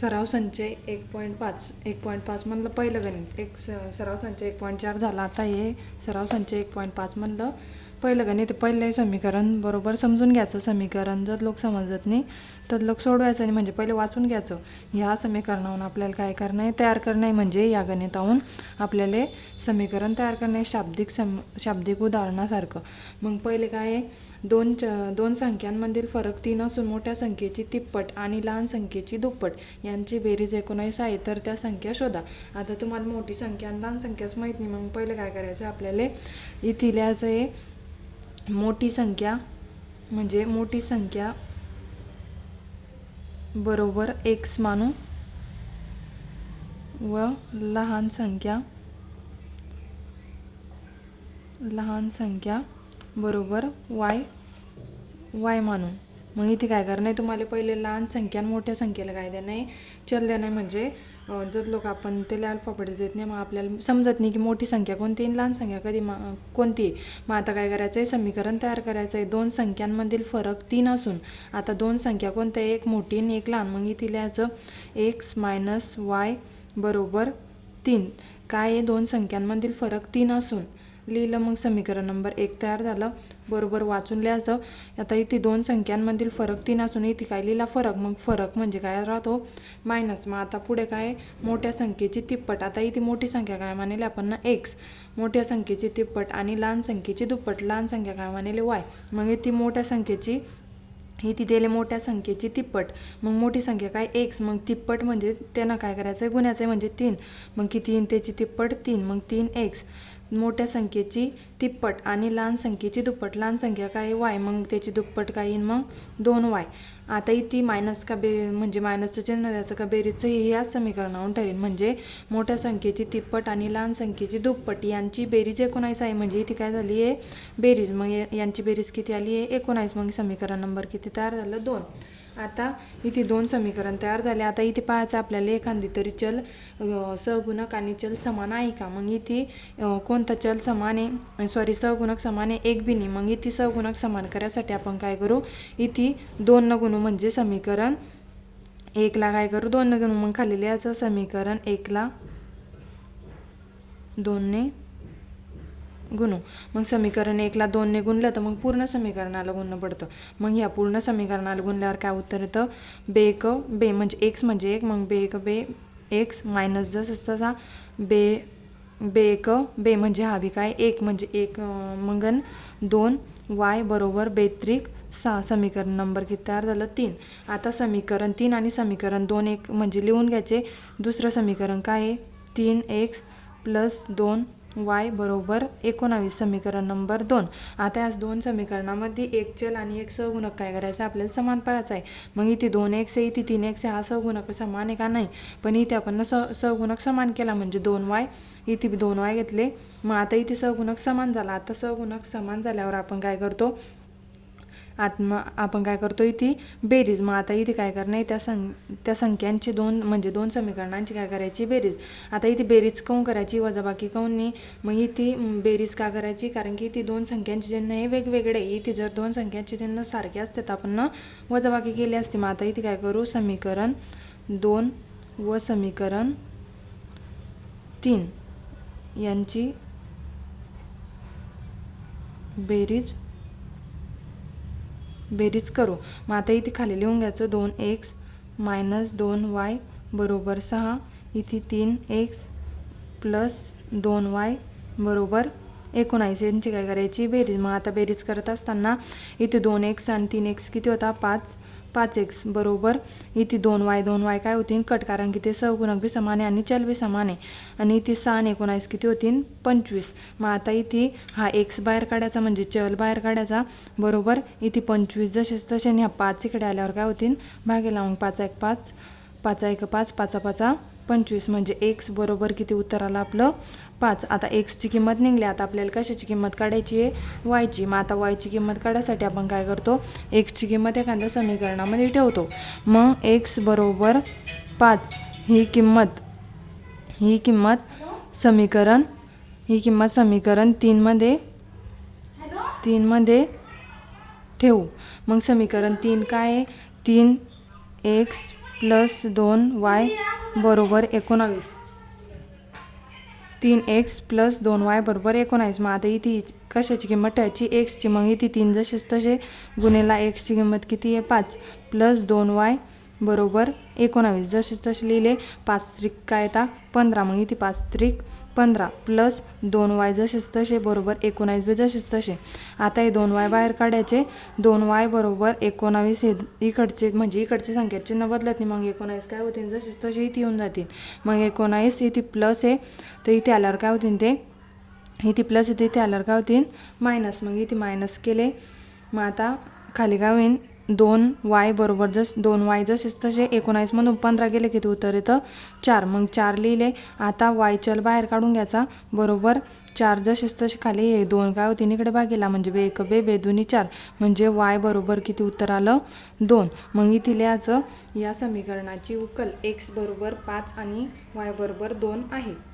सराव संचय एक पॉईंट पाच एक पॉईंट पाच म्हणलं पहिलं गणित. एक स सराव संचय एक पॉईंट चार झाला. आता हे सराव संचय एक पॉईंट पाच म्हणलं. पहिलं गणित पहिले समीकरण बरोबर समजून घ्यायचं समीकरण. जर लोक समजत नाही तर लोक सोडवायचं नाही म्हणजे पहिले वाचून घ्यायचं. ह्या समीकरणाहून आपल्याला काय करणं आहे? तयार करणं आहे म्हणजे या गणिताहून आपल्याला समीकरण तयार करणं आहे शाब्दिक सम शाब्दिक उदाहरणासारखं. मग पहिले काय आहे? दोन च दोन संख्यांमधील फरक तीन असून मोठ्या संख्येची तिप्पट आणि लहान संख्येची दुप्पट. यांची बेरीज एकोणावीस आहे तर त्या संख्या शोधा. आता तुम्हाला मोठी संख्या आणि लहान संख्याच माहीत नाही. मग पहिले काय करायचं? आपल्याला इथे लिहायचं आहे मोठी संख्या म्हणजे मोठी संख्या बरोबर एक्स मानू. व लहान संख्या लहान संख्या बरोबर वाय वाय मानू. मग इथे काय करणं आहे तुम्हाला पहिले लहान संख्या आणि मोठ्या संख्येला काय देणं आहे चल देणं आहे म्हणजे जर लोक आपण त्याला अल्फाबेटच देत नाही मग आपल्याला समजत नाही की मोठी संख्या कोणती आणि लहान संख्या कधी मा कोणती आहे. मग आता काय करायचं आहे समीकरण तयार करायचं आहे दोन संख्यांमधील फरक तीन असून आता दोन संख्या कोणत्या आहे? एक मोठी आणि एक लहान. मग इथे लिहायचं एक्स मायनस वाय बरोबर तीन. काय आहे? दोन संख्यांमधील फरक तीन असून लिहिलं मग समीकरण नंबर एक तयार झालं. बरोबर वाचून लिहायचं. आता इथे दोन संख्यांमधील फरक तीन असून इथे काय लिहिला? फरक. मग फरक म्हणजे काय राहतो? मायनस मग आता पुढे काय? मोठ्या संख्येची तिप्पट. आता इथे मोठी संख्या काय मानेली आपण ना? एक्स मोठ्या संख्येची तिप्पट आणि लहान संख्येची दुप्पट. लहान संख्या काय मानेली वाय मग इथे मोठ्या संख्येची ही ती दिले मोठ्या संख्येची तिप्पट. मग मोठी संख्या काय? एक्स मग तिप्पट म्हणजे त्यांना काय करायचं आहे गुन्ह्याचं आहे म्हणजे तीन. मग किती तीन त्याची तिप्पट तीन. मग तीन एक्स मोठ्या संख्येची तिप्पट आणि लहान संख्येची दुप्पट. लहान संख्या काय? वाय. मग त्याची दुप्पट काय येईन मग? दोन वाय. आता इथे मायनस का बे म्हणजे मायनसचं चिन्ह द्यायचं का बेरीजचं हे याच समीकरणावरून ठरेल. म्हणजे मोठ्या संख्येची तिप्पट आणि लहान संख्येची दुप्पट यांची बेरीज एकोणावीस आहे. म्हणजे इथे काय झाली आहे? बेरीज. मग यांची बेरीज किती आली आहे? एकोणावीस मग समीकरण नंबर किती तयार झालं? दोन. आता इथे दोन समीकरण तयार झाले. आता इथे पाहायचं आपल्याला एखादी तरी चल सगुणक आणि चल समान आहे का? मग इथे कोणता चल समान आहे? सॉरी सगुणक समान आहे एक बिनी मग इथे सगुणक समान करायसाठी आपण काय करू? इथे दोन न गुणू म्हणजे समीकरण एकला काय करू? दोन न गुणू मग खाली लिहायचं समीकरण एकला दोनने गुणू. मग समीकरण एकला दोनने गुणलं तर मग पूर्ण समीकरणाला गुणणं पडतं. मग ह्या पूर्ण समीकरणाला गुणल्यावर काय उत्तर येतं? बे बे म्हणजे एक्स म्हणजे एक मग बे बे एक्स मायनस जस तसा बे बे क बे म्हणजे हा बी काय? एक म्हणजे एक मंगन मगन दोन वाय बरोबर बेत्रिक सहा. समीकरण नंबर किती तयार झालं? तीन. आता समीकरण तीन आणि समीकरण दोन एक म्हणजे लिहून घ्यायचे. दुसरं समीकरण काय आहे? तीन एक्स प्लस दोन वाय बरोबर एकोणावीस समीकरण नंबर दोन. आता याच दोन समीकरणामध्ये एक चल आणि एक सहगुणक काय करायचं? आहे? आपल्याला समान पाहायचं आहे. मग इथे दोन एक्स आहे इथे तीन एक्स आहे हा सहगुणक समान आहे का नाही? पण इथे आपण स सहगुणक समान केला म्हणजे दोन वाय. इथे दोन वाय घेतले. मग आता इथे सहगुणक समान झाला. आता सहगुणक समान झाल्यावर आपण काय करतो? आत्मा आपण काय करतो इथे बेरीज. मग आता इथे काय करणं आहे? त्या सं त्या संख्यांची दोन म्हणजे दोन समीकरणांची काय करायची? बेरीज. आता इथे बेरीज काऊन करायची? वजाबाकी काऊन नाही? मग इथे बेरीज का करायची? कारण की इथे दोन संख्यांचे चिन्ह हे वेगवेगळे इथे जर दोन संख्यांचे चिन्ह सारखे असते तर आपण ना वजाबाकी केली असते. मग आता इथे काय करू? समीकरण दोन व समीकरण तीन यांची बेरीज बेरीज करू. मग आता इथे खाली लिहून घ्यायचं. दोन एक्स मायनस दोन वाय बरोबर सहा. इथे तीन एक्स प्लस दोन वाय बरोबर एकोणावीस. यांची काय करायची? बेरीज. मग आता बेरीज करत असताना इथे दोन एक्स आणि तीन एक्स किती होता? पाच. पाच एक्स बरोबर. इथे दोन वाय दोन वाय काय होतीन? कट. कारण की ते सहगुणक बी समान आहे आणि चल बी समान आहे. आणि इथे सहा आणि एकोणावीस किती होतीन? पंचवीस. मग आता इथे हा एक्स बाहेर काढायचा म्हणजे चल बाहेर काढायचा. बरोबर? इथे पंचवीस जसेच तसे आणि ह्या पाच इकडे आल्यावर काय होतील भागे लावून पाच एक पाच. पाचा एक पाच पाचा पाचा. पंचवीस म्हणजे एक्स बरोबर किती उत्तर आलं आपलं पाच. आता एक्सची किंमत निघली आता आपल्याला कशाची किंमत काढायची आहे? वायची मग आता वायची किंमत काढायसाठी आपण काय करतो? एक्सची किंमत एखाद्या समीकरणामध्ये ठेवतो. मग एक्स बरोबर पाच ही किंमत ही किंमत समीकरण ही किंमत समीकरण तीनमध्ये तीनमध्ये ठेवू. मग समीकरण तीन काय आहे? तीन एक्स प्लस दोन वाय बरोबर एकोणावीस. तीन एक्स प्लस दोन वाय बरोबर एकोणावीस. मग आता इथे कशाची किंमत ठेवायची? एक्सची. मग इथे तीन जसेच तसे गुन्हेला एक्सची किंमत किती आहे? पाच. प्लस दोन वाय बरोबर. एकोणावीस. जसे तसे लिहिले पाच त्रिक काय येतात पंधरा. मग इथे पाच त्रिक पंधरा प्लस दोन वाय जसेच तसे बरोबर एकोणावीस बी जसेच तसे. आता हे दोन वाय बाहेर काढायचे. दोन वाय बरोबर एकोणावीस हे इकडचे म्हणजे इकडचे संख्याचे चिन्ह बदलत नाही. मग एकोणावीस काय होतील जसेच तसे इथे येऊन जातील मग एकोणावीस इथे प्लस आहे तर इथे आल्यावर काय होतील ते? इथे प्लस इथे इथे आल्यावर काय होतील मायनस. मग इथे मायनस केले. मग आता खाली काय होईल दोन वाय बरोबर जस दोन वाय जसेच तसे एकोणावीसमधून पंधरा गेले किती उत्तर येतं चार. मग चार लिहिले. आता वाय चल बाहेर काढून घ्यायचा. बरोबर चार जसेच तसे खाली हे दोन काय होते? इकडे भागेला म्हणजे बे एक बे बे दोन्ही चार. म्हणजे वाय बरोबर किती उत्तर आलं? दोन. मग इथे लिहायचं या समीकरणाची उकल. एक्स बरोबर पाच आणि वाय बरोबर दोन आहे.